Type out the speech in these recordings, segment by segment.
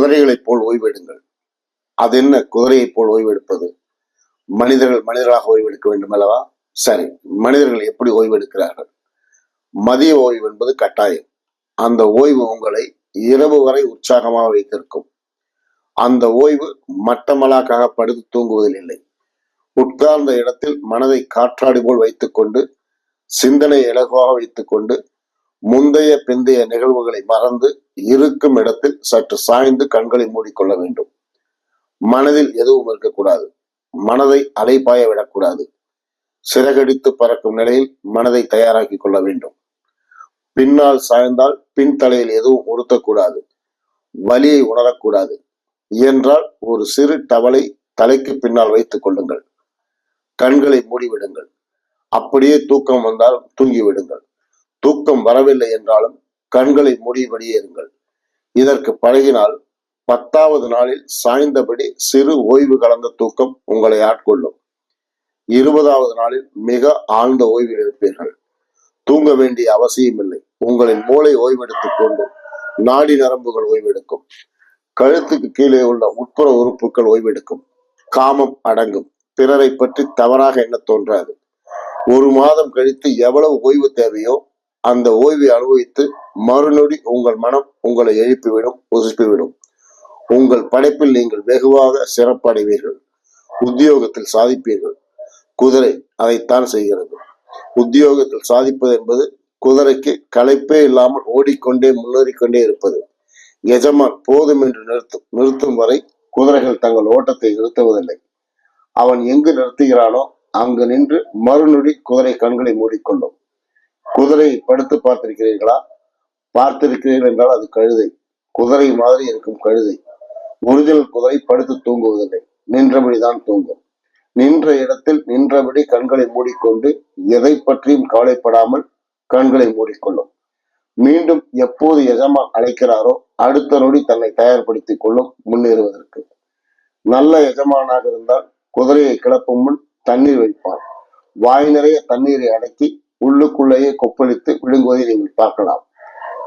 குதிரைகளைப் போல் ஓய்வெடுங்கள். அது என்ன? குதிரையைப் போல் ஓய்வெடுப்பது? மனிதர்கள் மனிதர்களாக ஓய்வெடுக்க வேண்டும் அல்லவா? சரி மனிதர்கள் எப்படி ஓய்வெடுக்கிறார்கள்? மதிய ஓய்வு என்பது கட்டாயம். அந்த ஓய்வு உங்களை இரவு வரை உற்சாகமாக வைத்திருக்கும். அந்த ஓய்வு மட்டமலாக்காக படுத்து தூங்குவதில் இல்லை. உட்கார்ந்த இடத்தில் மனதை காற்றாடி போல் வைத்துக்கொண்டு சிந்தனை இலகுவாக வைத்துக்கொண்டு முந்தைய பிந்தைய நிகழ்வுகளை மறந்து இருக்கும் இடத்தில் சற்று சாய்ந்து கண்களை மூடிக்கொள்ள வேண்டும். மனதில் எதுவும் இருக்கக்கூடாது. மனதை அலைப்பாய விடக்கூடாது. சிறகடித்து பறக்கும் நிலையில் மனதை தயாராக்கி கொள்ள வேண்டும். பின்னால் சாய்ந்தால் பின் தலையில் எதுவும் உறுத்தக்கூடாது. வலியை உணரக்கூடாது. என்றால் ஒரு சிறு டவலை தலைக்கு பின்னால் வைத்துக் கொள்ளுங்கள். கண்களை மூடிவிடுங்கள். அப்படியே தூக்கம் வந்தால் தூங்கிவிடுங்கள். தூக்கம் வரவில்லை என்றாலும் கண்களை மூடியபடியே இருங்கள் இதற்கு பழகினால் பத்தாவது நாளில் சாய்ந்தபடி சிறு ஓய்வு கலந்த தூக்கம் உங்களை ஆட்கொள்ளும். இருபதாவது நாளில் மிக ஆழ்ந்த ஓய்வில் இருப்பீர்கள். தூங்க வேண்டிய அவசியமில்லை உங்களின் மூளை ஓய்வெடுத்துக் கொண்டு நாடி நரம்புகள் ஓய்வெடுக்கும். கழுத்துக்கு கீழே உள்ள உட்புற உறுப்புகள் ஓய்வெடுக்கும். காமம் அடங்கும். பிறரை பற்றி தவறாக எண்ண தோன்றாது. ஒரு மாதம் கழித்து எவ்வளவு ஓய்வு தேவையோ அந்த ஓய்வை அனுபவித்து மறுநொடி உங்கள் மனம் உங்களை எழுப்பிவிடும் புதுப்பிவிடும் உங்கள் படைப்பில் நீங்கள் வெகுவாக சிறப்படைவீர்கள். உத்தியோகத்தில் சாதிப்பீர்கள். குதிரை அதைத்தான் செய்கிறது. உத்தியோகத்தில் சாதிப்பது என்பது குதிரைக்கு களைப்பே இல்லாமல் ஓடிக்கொண்டே முன்னேறிக்கொண்டே இருப்பது. எஜமான் போதும் என்று நிறுத்தும் நிறுத்தும் வரை குதிரைகள் தங்கள் ஓட்டத்தை நிறுத்துவதில்லை. அவன் எங்கு நிறுத்துகிறானோ அங்கு நின்று மறுநொடி குதிரை கண்களை மூடிக்கொள்ளும். குதிரையை படுத்து பார்த்திருக்கிறீர்களா? பார்த்திருக்கிறீர்கள் என்றால் அது கழுதை. குதிரை மாதிரி இருக்கும் கழுதை. ஒரிஜினல் குதிரை படுத்து தூங்குவதில்லை. நின்றபடிதான் தூங்கும். நின்ற இடத்தில் நின்றபடி கண்களை மூடிக்கொண்டு எதை பற்றியும் கவலைப்படாமல் கண்களை மூடிக்கொள்ளும். மீண்டும் எப்போது எஜமான் அழைக்கிறாரோ அடுத்த நொடி தன்னை தயார்படுத்திக் கொள்ளும் முன்னேறுவதற்கு. நல்ல எஜமானாக இருந்தால் குதிரையை கிளப்பும் முன் தண்ணீர் வைப்பான் வாய் நிறைய தண்ணீரை அடக்கி உள்ளுக்குள்ளேயே கொப்பளித்து விழுங்குவதை நீங்கள் பார்க்கலாம்.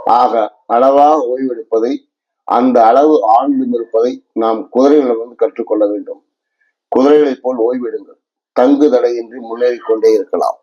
ஆக அளவாக ஓய்வெடுப்பதை அந்த அளவு ஆழ்ந்தும் இருப்பதை நாம் குதிரைகளிடமிருந்து கற்றுக்கொள்ள வேண்டும். குதிரைகளைப் போல் ஓய்வெடுங்கள். தங்கு தடையின்றி முன்னேறிக் கொண்டே இருக்கலாம்.